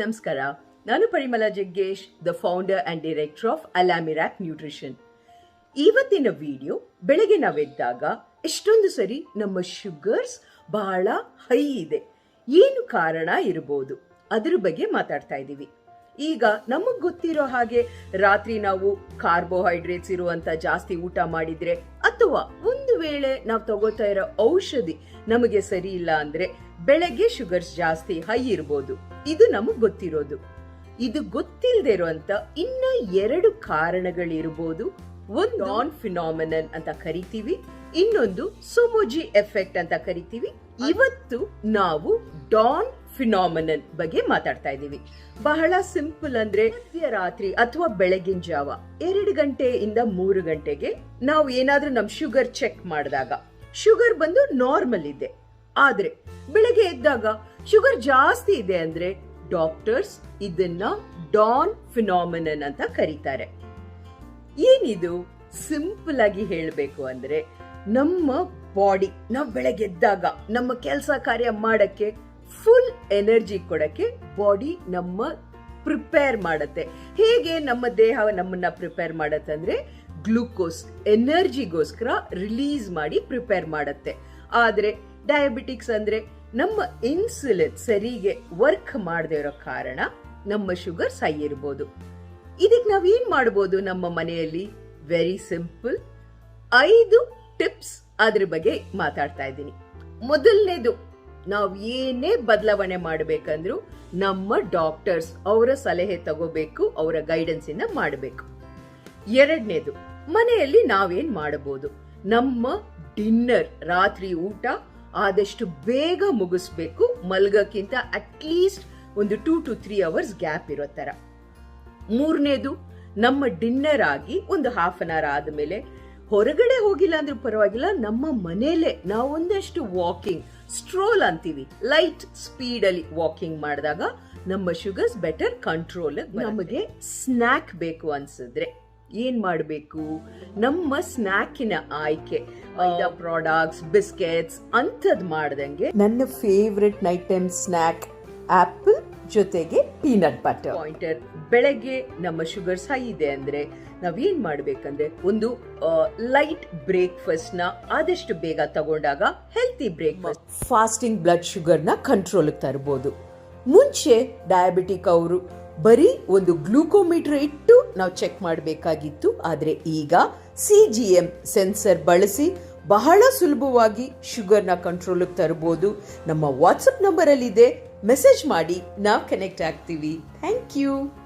ನಮಸ್ಕಾರ ನಾನು Parimala Jaggesh the founder and director of ಅಲಾಮಿರಾಕ್ nutrition ಇವತ್ತಿನ ವಿಡಿಯೋ ಬೆಳಗ್ಗೆ ನಾವೆದ್ದಾಗ ಎಷ್ಟೊಂದು ಸರಿ ನಮ್ಮ ಶುಗರ್ಸ್ ಬಹಳ ಹೈ ಇದೆ. ಏನು ಕಾರಣ ಇರಬಹುದು ಅದ್ರ ಬಗ್ಗೆ ಮಾತಾಡ್ತಾ ಇದ್ದೀವಿ. ಈಗ ನಮಗ್ ಗೊತ್ತಿರೋ ಹಾಗೆ ರಾತ್ರಿ ನಾವು ಕಾರ್ಬೋಹೈಡ್ರೇಟ್ಸ್ ಇರುವಂತ ಜಾಸ್ತಿ ಊಟ ಮಾಡಿದ್ರೆ ಅಥವಾ ವೇಳೆ ನಾವು ತಗೋತಾ ಇರೋ ಔಷಧಿ ನಮಗೆ ಸರಿ ಇಲ್ಲ ಅಂದ್ರೆ ಬೆಳಗ್ಗೆ ಶುಗರ್ಸ್ ಜಾಸ್ತಿ ಹೈ ಇರ್ಬೋದು. ಇದು ನಮಗ್ ಗೊತ್ತಿರೋದು. ಇದು ಗೊತ್ತಿಲ್ಲದೆ ಇರುವಂತ ಇನ್ನ ಎರಡು ಕಾರಣಗಳಿರ್ಬೋದು. ಒಂದು ನಾನ್ ಫಿನಾಮಿನನ್ ಅಂತ ಕರಿತೀವಿ, ಇನ್ನೊಂದು ಸೋಮೋಜಿ ಎಫೆಕ್ಟ್ ಅಂತ ಕರಿತೀವಿ. ಇವತ್ತು ನಾವು ಡಾನ್ ಫಿನಾಮಿನನ್ ಬಗ್ಗೆ ಮಾತಾಡ್ತಾ ಇದ್ದೀವಿ. ಬಹಳ ಸಿಂಪಲ್ ಅಂದ್ರೆ ಮಧ್ಯರಾತ್ರಿ ಅಥವಾ ಬೆಳಗಿನ ಜಾವ. ಎರಡು ಗಂಟೆಯಿಂದ ಮೂರು ಗಂಟೆಗೆ ನಾವು ಏನಾದ್ರೂ ನಮ್ ಶುಗರ್ ಚೆಕ್ ಮಾಡಿದಾಗ. ಶುಗರ್ ಬಂದು ನಾರ್ಮಲ್ ಇದೆ. ಆದ್ರೆ ಬೆಳಗ್ಗೆ ಎದ್ದಾಗ ಶುಗರ್ ಜಾಸ್ತಿ ಇದೆ ಅಂದ್ರೆ ಡಾಕ್ಟರ್ಸ್ ಇದನ್ನ ಡಾನ್ ಫಿನಾಮಿನನ್ ಅಂತ ಕರೀತಾರೆ. ಏನಿದು? ಸಿಂಪಲ್ ಆಗಿ ಹೇಳಬೇಕು ಅಂದ್ರೆ ನಮ್ಮ ಬಾಡಿ ನಾವು ಬೆಳಗ್ಗೆ ಎದ್ದಾಗ ನಮ್ಮ ಕೆಲಸ ಕಾರ್ಯ ಮಾಡಕ್ಕೆ ಫುಲ್ ಎನರ್ಜಿ ಕೊಡಕ್ಕೆ ಬಾಡಿ ನಮ್ಮ ಪ್ರಿಪೇರ್ ಮಾಡುತ್ತೆ. ಹೇಗೆ ನಮ್ಮ ದೇಹ ನಮ್ಮನ್ನ ಪ್ರಿಪೇರ್ ಮಾಡತ್ತೆ ಅಂದ್ರೆ ಗ್ಲೂಕೋಸ್ ಎನರ್ಜಿಗೋಸ್ಕರ ರಿಲೀಸ್ ಮಾಡಿ ಪ್ರಿಪೇರ್ ಮಾಡತ್ತೆ. ಆದ್ರೆ ಡಯಾಬಿಟಿಕ್ಸ್ ಅಂದ್ರೆ ನಮ್ಮ ಇನ್ಸುಲಿನ್ ಸರಿಗೆ ವರ್ಕ್ ಮಾಡದೇ ಇರೋ ಕಾರಣ ನಮ್ಮ ಶುಗರ್ ಸೈ ಇರ್ಬೋದು. ಇದಕ್ಕೆ ಏನ್ ಮಾಡ್ಬೋದು ನಮ್ಮ ಮನೆಯಲ್ಲಿ? ವೆರಿ ಸಿಂಪಲ್ ಐದು ಟಿಪ್ಸ್ ಅದ್ರ ಬಗ್ಗೆ ಮಾತಾಡ್ತಾ ಇದ್ದೀನಿ. ಮೊದಲನೇದು ನಾವು ಏನೇ ಬದಲಾವಣೆ ಮಾಡಬೇಕಂದ್ರೂ ನಮ್ಮ ಡಾಕ್ಟರ್ಸ್ ಅವರ ಸಲಹೆ ತಗೋಬೇಕು, ಅವರ ಗೈಡೆನ್ಸ್ ಇಂದ ಮಾಡಬೇಕು. ಎರಡನೇದು, ಮನೆಯಲ್ಲಿ ನಾವೇನ್ ಮಾಡಬಹುದು ನಮ್ಮ ಡಿನ್ನರ್ ರಾತ್ರಿ ಊಟ ಆದಷ್ಟು ಬೇಗ ಮುಗಿಸ್ಬೇಕು, ಮಲ್ಗಕ್ಕಿಂತ ಅಟ್ಲೀಸ್ಟ್ ಒಂದು two to three hours gap ಇರೋ ತರ ಮೂರನೇದು, ನಮ್ಮ ಡಿನ್ನರ್ ಆಗಿ ಒಂದು ಹಾಫ್ ಅನ್ ಅವರ್ ಆದಮೇಲೆ ಹೊರಗಡೆ ಹೋಗಿಲ್ಲ ಅಂದ್ರೆ ಪರವಾಗಿಲ್ಲ ನಮ್ಮ ಮನೆಯಲ್ಲೇ ನಾವು ಒಂದಷ್ಟು ವಾಕಿಂಗ್ ಸ್ಟ್ರೋಲ್ ಅಂತೀವಿ. ಲೈಟ್ ಸ್ಪೀಡ್ ಅಲ್ಲಿ ವಾಕಿಂಗ್ ಮಾಡಿದಾಗ ನಮ್ಮ ಶುಗರ್ಸ್ ಬೆಟರ್ ಕಂಟ್ರೋಲ್ ನಮಗೆ ಸ್ನ್ಯಾಕ್ ಬೇಕು ಅನ್ಸಿದ್ರೆ ಏನ್ ಮಾಡಬೇಕು? ನಮ್ಮ ಸ್ನ್ಯಾಕಿನ ಆಯ್ಕೆ ಪ್ರಾಡಕ್ಟ್ಸ್ ಬಿಸ್ಕೆಟ್ಸ್ ಅಂಥದ್ ಮಾಡ್ದಂಗೆ ನನ್ನ favourite night time snack apple ಜೊತೆಗೆ ಪೀನಟ್ ಬಟರ್ ಪಾಯಿಂಟರ್ ಬೆಳಗ್ಗೆ ನಮ್ಮ ಶುಗರ್ಸ್ ಹೈ ಇದೆ ಅಂದ್ರೆ ನಾವೇನ್ ಮಾಡ್ಬೇಕಂದ್ರೆ ಒಂದು ಲೈಟ್ ಬ್ರೇಕ್ಫಾಸ್ಟ್ನ ಆದಷ್ಟು ಬೇಗ ತಗೊಂಡಾಗ ಹೆಲ್ತಿ ಬ್ರೇಕ್ಫಾಸ್ಟ್ ಫಾಸ್ಟಿಂಗ್ ಬ್ಲಡ್ ಶುಗರ್ನ ಕಂಟ್ರೋಲ್ ತರಬಹುದು ಮುಂಚೆ ಡಯಾಬಿಟಿಕ್ ಅವರು ಬರೀ ಒಂದು ಗ್ಲೂಕೋಮೀಟರ್ ಇಟ್ಟು ನಾವು ಚೆಕ್ ಮಾಡಬೇಕಾಗಿತ್ತು. ಆದರೆ ಈಗ ಸಿ ಜಿ ಎಂ ಸೆನ್ಸರ್ ಬಳಸಿ ಬಹಳ ಸುಲಭವಾಗಿ ಶುಗರ್ನ ಕಂಟ್ರೋಲಿಗೆ ತರಬಹುದು ನಮ್ಮ ವಾಟ್ಸಪ್ ನಂಬರಲ್ಲಿದೆ ಮೆಸೇಜ್ ಮಾಡಿ. ನಾವು ಕನೆಕ್ಟ್ ಆಗ್ತೀವಿ. Thank you